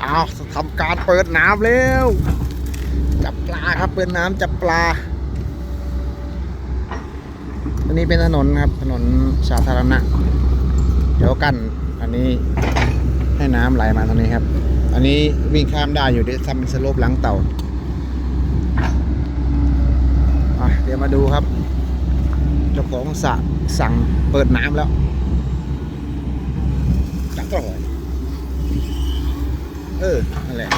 เอาทำการเปิดน้ำแล้วจับปลาครับ เปิดน้ำจับปลา อันนี้เป็นถนนครับ ถนนสาธารณะ เดี๋ยวกัน อันนี้ให้น้ำไหลมาทางนี้ครับ อันนี้วิ่งข้ามได้อยู่เดี๋ยวทำเป็นสโลปหลังเต่าเดี๋ยวมาดูครับ เจ้าของสะสั่งเปิดน้ำแล้วจังก็หอย เออ นั่นแหละ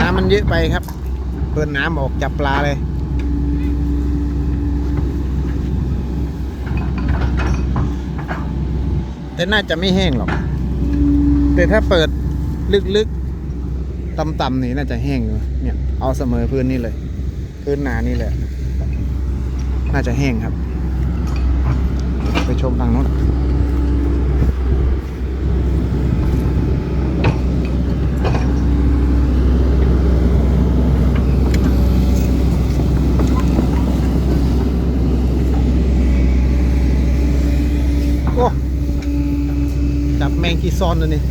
น้ำมันเยอะไปครับ เปิดน้ำออกจับปลาเลยแต่น่าจะไม่แห้งหรอก แต่ถ้าเปิดลึกๆ ต่ำๆนี่น่าจะแห้งอยู่เนี่ย เอาเสมอพื้นนี่เลย พื้นหนานี่แหละ น่าจะแห้งครับ ไปชมทางโน้นโอ้ จับ แมงคีซอนเลยนี่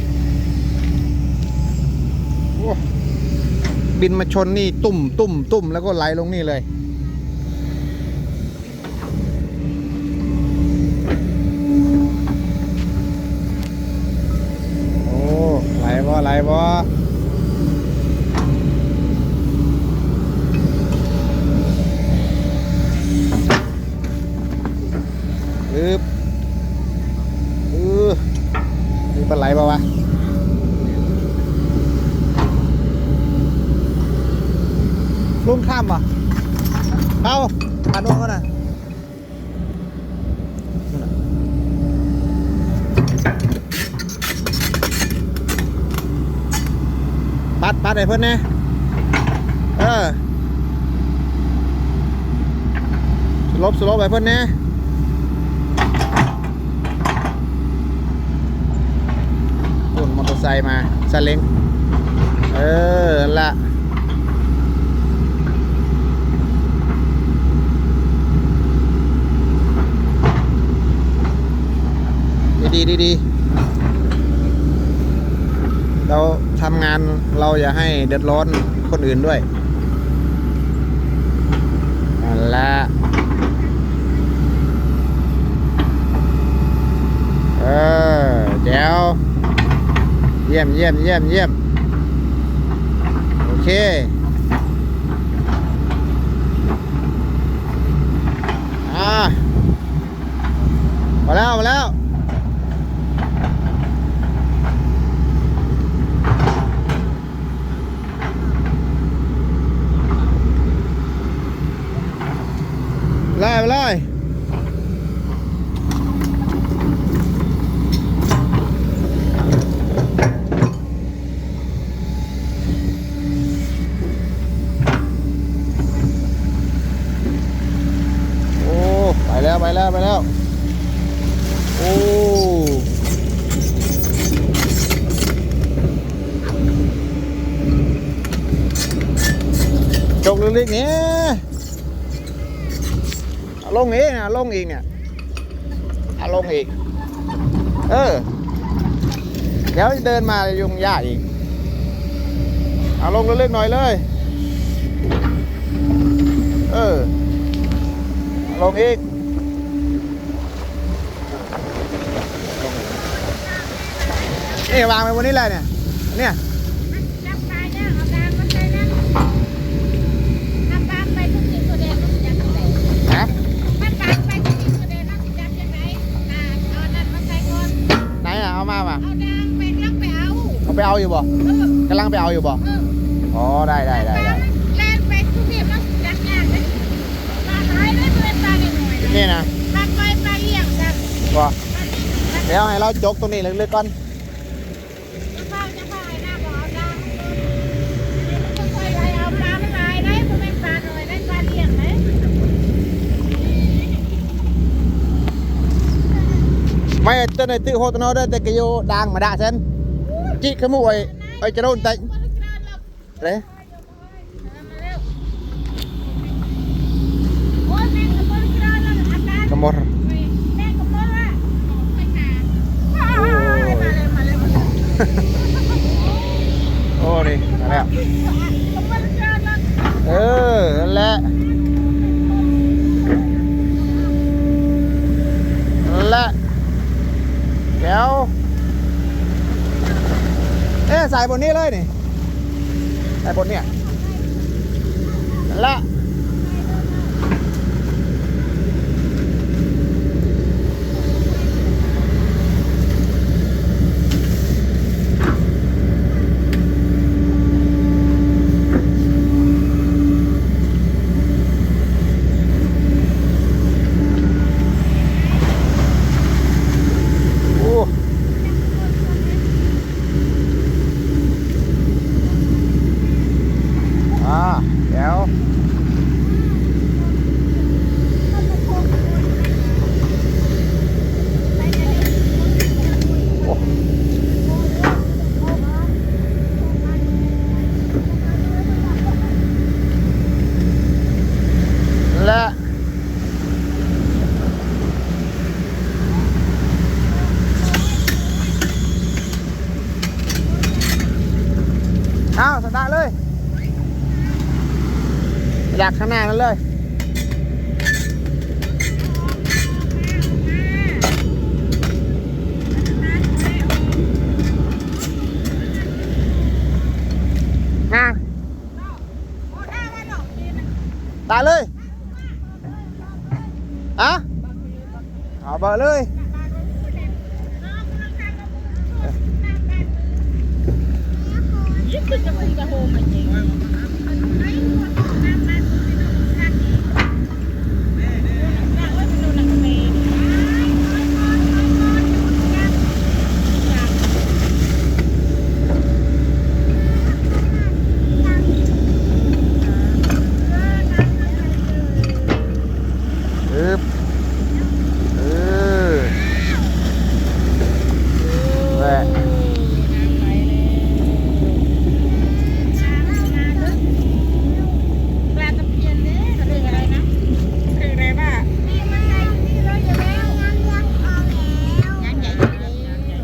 บินมาชนนี่ตุ่มตุ่มตุ่มแล้วก็ไหลลงนี่เลย โอ้ไหลบ่ไหลบ่อึบเออมีปลาไหลบ่วะลุงข้ามป่ะเอา ผ่านโน้นก็น่ะนู่นน่ะปัดปัดไอ้เพื่อนเนี่ยเออสลบสลบไอ้เพื่อนเนี่ยปุ่นมอเตอร์ไซค์มาซาเล้งเออละ ดีดีดีเราทำงานเราอย่าให้เดือดร้อนคนอื่นด้วยนั่นแหละเออแจ๋วเยี่ยมเยี่ยมเยี่ยมเยี่ยมโอเคอ่ามาแล้วมาแล้ว ไล่ไปเลยโอ้ ไปแล้วไปแล้วไปแล้ว โอ้จกลึกๆเนี่ยเอาลงอีกนะลงเอีกเนี่ยอาลงอีกเออ เดี๋ยวเดินมายุ่งยากอีกเอาลงเล็กๆหน่อยเลย เออลงอีก นี่วางไปบนนี้เลยเนี่ย เนี่ยจับปลาเนี่ยเอาดางมันใส่นั่นถ้าปลาไปทุกสิ่งตัวแดงมันจับยังไงฮะถ้าปลาไปทุกสิ่งตัวแดงมันจับยังไงอ่าเอานั่นมาใส่ก่อนไหนอะเอามาป่ะเอาดางไปลักไปเอาเอาไปเอาอยู่บ่เออกำลังไปเอาอยู่บ่เอออ๋อได้ได้ได้ปลาได้แล่นไปทุกสิ่งมันจับยากเลยปลาหายเลยเพื่อนปลาเด็กหน่อยนี่นะนะปลาไปปลาเลี้ยงจ้ะบ่ปลาปลาเดี๋ยวให้เราจกตรงนี้ลึกๆก่อน mày tên này tự hô tao nó đây tay cái vô đang mà đã sen chị cái mũ ấy ấy cho đâu tịnh đấy kamor โอ้ดิมาแล้วเออนั่นแหละ เดี๋ยว เอ๊ะใส่บนนี้เลยนี่ใส่บนเนี่ยนั่นละโอ้อ่าเดี๋ยวโอ้และเอาสตาร์ทเลย อยากข้างหน้านั้นเลยงานตายเลยอะเอาเบอร์เลย ยิ่งขึ้นจะมีกระโฮมจริงอึบเออแหละ ปลาตะเพียนเนี่ยเรื่องอะไรนะเรื่องอะไรว่ายังใหญ่อยู่เลยยังใหญ่อยู่เลย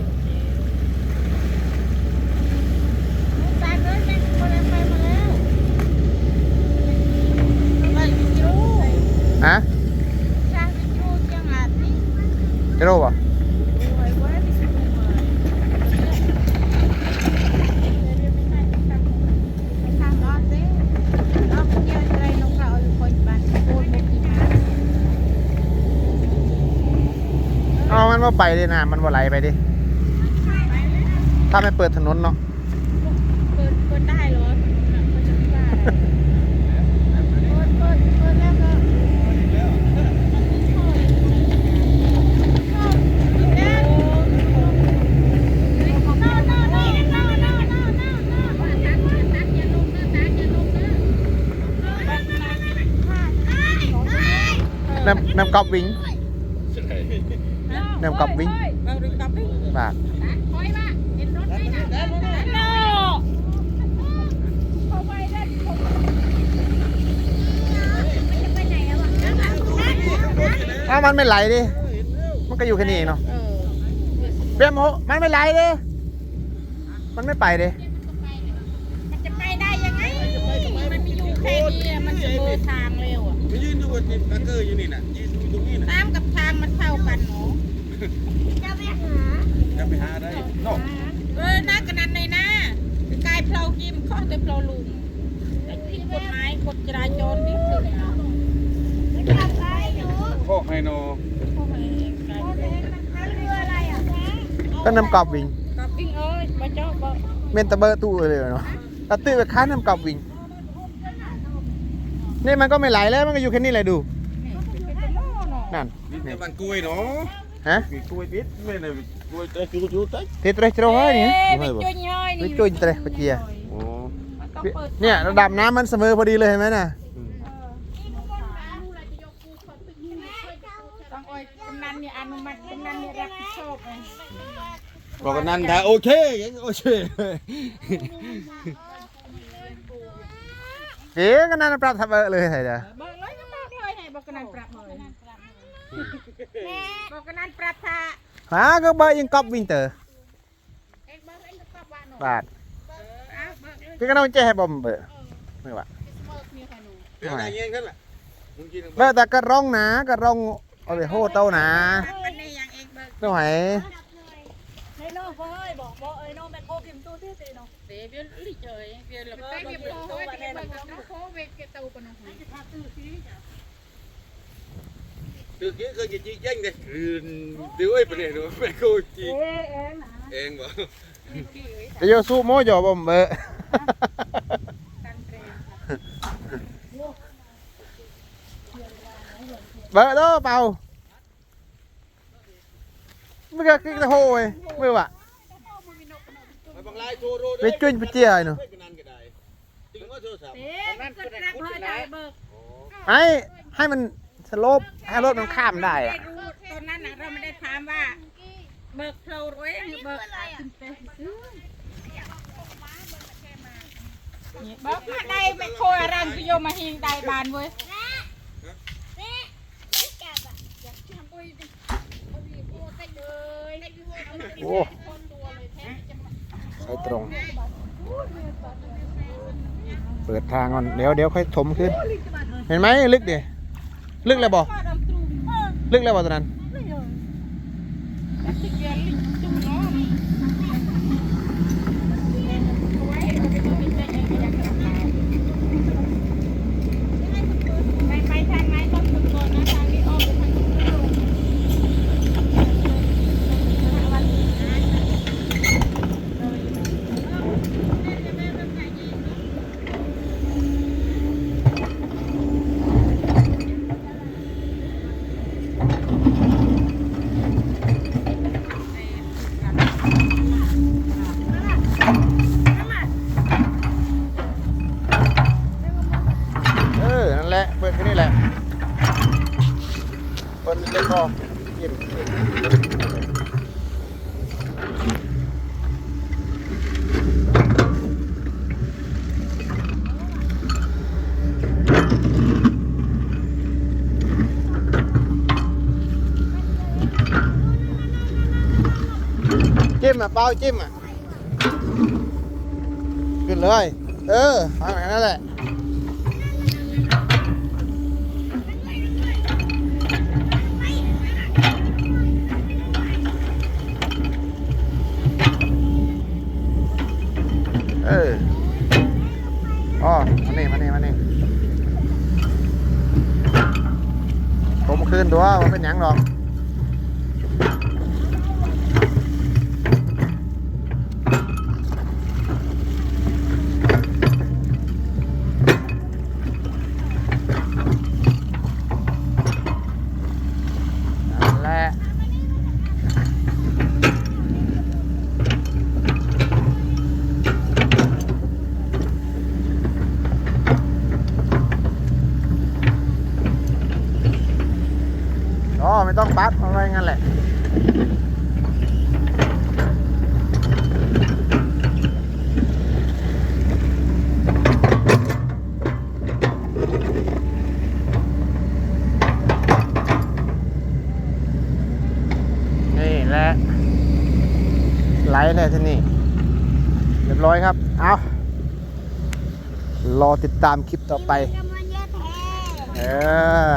ตายเลยแม่คนละไปมาแล้วไปวิจู ฮะ ช่างวิจูจังหวัดนี่ จะรู้ป่ะ โอ้ยว่าวิจูมาทางรอดเด้รอบเดียวอะไรนกเขาอยู่คนบ้านโคตรไม่กินน้ำเอามันว่าไปดินะมันว่าไหลไปดิ ถ้าไม่เปิดถนนเนาะเปิดเปิดได้เหรอมันจะว่าอะไรเปิดเปิดเปิดแล้วก็ Ờ, น้ำน้ำกอบวิ่งน้ำกอบวิ่งเราดึงกลับวิ่งบาทถอยมาเห็นรถไหมนะโน่เข้าไปได้ผ มมันจะไปไหนแล้ววะอ้าวมันไม่ไหลดิ มันก็อยู่แค่นี้เองเนาะเออเปียมโหมันไม่ไหลดิ มันไม่ไปดิมันจะไปได้ยังไง มันมีอยู่แค่นี้อะมันเสมอทางเร็วอะไปยืนอยู่บนบังเกอร์อยู่นี่น่ะยืนอยู่ตรงนี้น่ะ น้ำกับทางมันเท่ากันเนาะ จะไปหาได้นอกเออน่ากระนันเลยนะกายเพลากิมข้อแต่เพลาลุงไอ้ที่กฎหมายกฎจราจรนี่คือนะโคกไฮโนพวกมันเองกายก็น้ำกอบวิ่งกับวิ่งเอ้ยมาเจ้าบ่เมนตะเบอร์ตู้เลยเนาะตะตื้อไปค้าน้ำกอบวิ่งนี่มันก็ไม่ไหลแล้วมันก็อยู่แค่นี้แหละดูนี่เป็นตะโม่เนาะนั่นนี่แต่บ้านกล้วยเนาะฮะมีกล้วยนิดไม่ได้กล้วย แต่จูจูแต่เทตรสโตรให้นี่เอ้ยไปจุ่ยย่อยไปนี่จุ่ยเตรปะเจียโอ้มันต้องปิดเนี่ยระดับน้ำมันเสมอพอดีเลยเห็นไหมน่ะต้องอ้อยกำนันเนี่ยอนุมัติกำนันเนี่ยรับผิดชอบไงบอกกันนั่นถ้าโอเคยังโอเคเอ๊ะก็นั่นปรับทับเบอร์เลยไงเด้อบอกเลยก็บอกเลยให้บอกกำนันปรับเลยบอกกำนันปรับท่า ฮะก็เบอร์ยังกอบวิ่งเตอเอ็งบอกเอ็งก็บาทอ้าวเบิกเลยพี่ก็ต้องแจ้ให้บอมเบอร์ไม่ว่าสมอมีขนมเดี๋ยวได้เงี้ยกันล่ะมึงกินเบอร์แต่ก็ร้องนะก็ร้องเอาไปโหเต้านะมันในอย่างเองเบิกไม่ไหวให้น้องพ่อเอ้ยบอกบอกเอ้ยน้องแม่โคกิมตู้ที่ตีน้องเดี๋ยวเบี้ยลิเจยเบี้ยหลับไปเบี้ยโค้ยเบี้ยเบิกกับโค้เวกเกตูปนหอย từ kia cơ chị tranh đây từ ấy bên này nó mẹ cô chị เอ๊ะเอ๊ะนะ em bảo จะโยสู้โมจ่อบอมเบอร์เบอร์โตเปล่าไม่ก็คิดจะโหยไม่ว่ะ mày bằng lai thua rồi ไปจุ้นไปเจียหนู cái nan cái đài tính có thua sao เอ๊ะก็รักเพื่อใจเบิกไอ้ให้มัน สลปให้รถมันข้ามได้อะรู้ตอนนั้นเราไม่ได้ถามว่าเบิกเท่าไรเบิกขึ้นไปซื้อบอกมาได้ไม่โคยรันพิโยมาหิงได้บานเว้ยโอ้ใส่ตรง เปิดทางก่อนเดี๋ยวเดี๋ยวค่อยถมขึ้น เห็นไหมลึกดิ ลึกแล้วบอกลึกแล้วบอกตอนนั้นไปไปทางไหนต้องฝึกก่อนนะทางนี้อ้อมไปทางนี้ เออ นั่นแหละ เปิดแค่นี้แหละ เปิดเล็กพอยิ้มจิ้ม อะเปล่าจิ้มอะขึ้นเลย เออทำแบบนั้นแหละเอออ๋อมานี่มานี่มานี่ผมคืนตัวว่าเป็นหยังหรอกนั่นแหละ อ๋อ ไม่ต้องปัดเอาไว้งั้นแหละ นี่แหละ ไหลเลยที่นี่ เรียบร้อยครับ เอารอติดตามคลิปต่อไป เออ